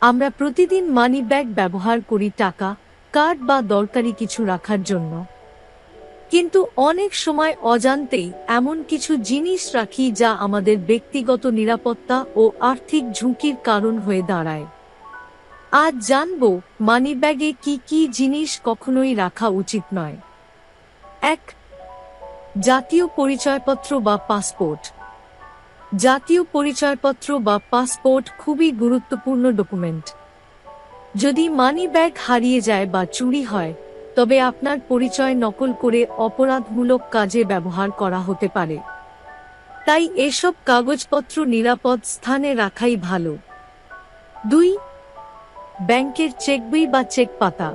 আমরা প্রতিদিন money bag ব্যবহার করি টাকা কার্ড বা দরকারি কিছু রাখার জন্য। কিন্তু অনেক সময় অজান্তেই এমন কিছু জিনিস রাখি যা আমাদের ব্যক্তিগত নিরাপত্তা ও আর্থিক ঝুঁকির কারণ হয়ে দাঁড়ায়। আজ জানব মানিব্যাগে কি কি জিনিস কখনোই রাখা উচিত নয়। এক, জাতীয় পরিচয়পত্র বা পাসপোর্ট জাতীয় পরিচয়পত্র বা পাসপোর্ট খুবই গুরুত্বপূর্ণ ডকুমেন্ট। যদি মানি ব্যাগ হারিয়ে যায় বা চুরি হয়, তবে আপনার পরিচয় নকল করে অপরাধমূলক কাজে ব্যবহার করা হতে পারে। তাই এসব কাগজপত্র নিরাপদ স্থানে রাখাই ভালো। দুই, ব্যাংকের চেক বই বা চেক পাতা।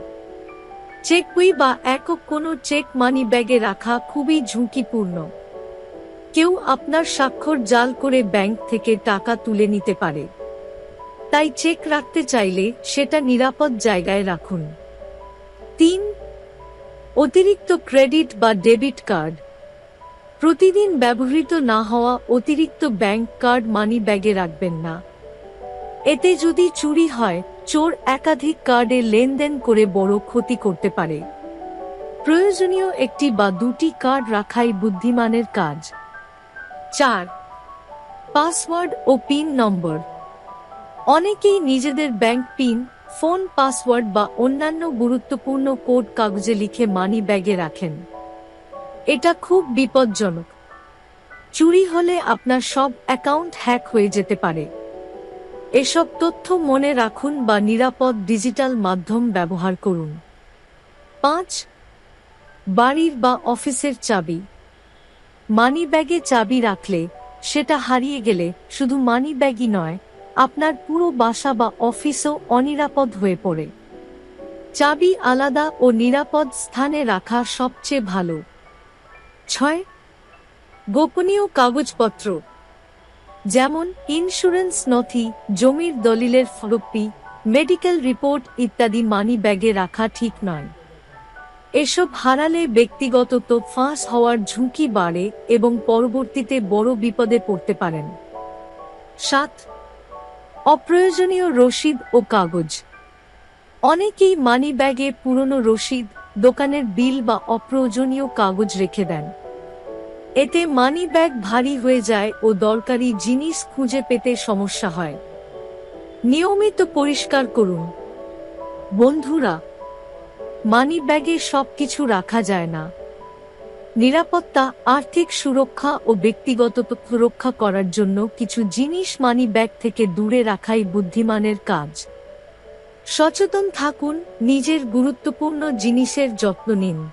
চেক বই বা একক কোনো চেক মানি ব্যাগে রাখা খুবই ঝুঁকিপূর্ণ। কেউ আপনার স্বাক্ষর জাল করে ব্যাংক থেকে টাকা তুলে নিতে পারে। তাই চেক রাখতে চাইলে সেটা নিরাপদ জায়গায় রাখুন। তিন, অতিরিক্ত ক্রেডিট বা ডেবিট কার্ড। প্রতিদিন ব্যবহৃত না হওয়া অতিরিক্ত ব্যাংক কার্ড মানি ব্যাগে রাখবেন না। এতে যদি চুরি হয়, চোর একাধিক কার্ডে লেনদেন করে বড় ক্ষতি করতে পারে। প্রয়োজনীয় একটি বা দুটি কার্ড রাখাই বুদ্ধিমানের কাজ। চার। পাসওয়ার্ড ও পিন নম্বর। অনেকেই নিজেদের ব্যাংক পিন, ফোন পাসওয়ার্ড বা অন্যান্য গুরুত্বপূর্ণ কোড কাগজে লিখে মানি ব্যাগে রাখেন। এটা খুব বিপজ্জনক। চুরি হলে আপনার সব অ্যাকাউন্ট হ্যাক হয়ে যেতে পারে। এসব তথ্য মনে রাখুন বা নিরাপদ ডিজিটাল মাধ্যম ব্যবহার করুন। পাঁচ, বাড়ির বা অফিসের চাবি। মানি ব্যাগে চাবি রাখলে, সেটা হারিয়ে গেলে শুধু মানি ব্যাগই নয়, আপনার পুরো বাসা বা অফিসও অনিরাপদ হয়ে পড়ে। চাবি আলাদা ও নিরাপদ স্থানে রাখা সবচেয়ে ভালো। ছয়, গোপনীয় কাগজপত্র, যেমন ইন্স্যুরেন্স নথি, জমির দলিলের ফরপ্পি মেডিকেল রিপোর্ট ইত্যাদি মানি ব্যাগে রাখা ঠিক নয়। এসব হারালে ব্যক্তিগত তো ফাঁস হওয়ার ঝুঁকি বাড়ে এবং পরবর্তীতে বড় বিপদে পড়তে পারেন। সাত, অপ্রয়োজনীয় রসিদ ও কাগজ। অনেকেই মানি ব্যাগে পুরনো রসিদ, দোকানের বিল বা অপ্রয়োজনীয় কাগজ রেখে দেন। এতে মানি ব্যাগ ভারী হয়ে যায় ও দরকারি জিনিস খুঁজে পেতে সমস্যা হয়। নিয়মিত পরিষ্কার করুন। বন্ধুরা মানি ব্যাগে সব কিছু রাখা যায় না। নিরাপত্তা, আর্থিক সুরক্ষা ও ব্যক্তিগত রক্ষা করার জন্য কিছু জিনিস মানি ব্যাগ থেকে দূরে রাখাই বুদ্ধিমানের কাজ। সচেতন থাকুন, নিজের গুরুত্বপূর্ণ জিনিসের যত্ন নিন।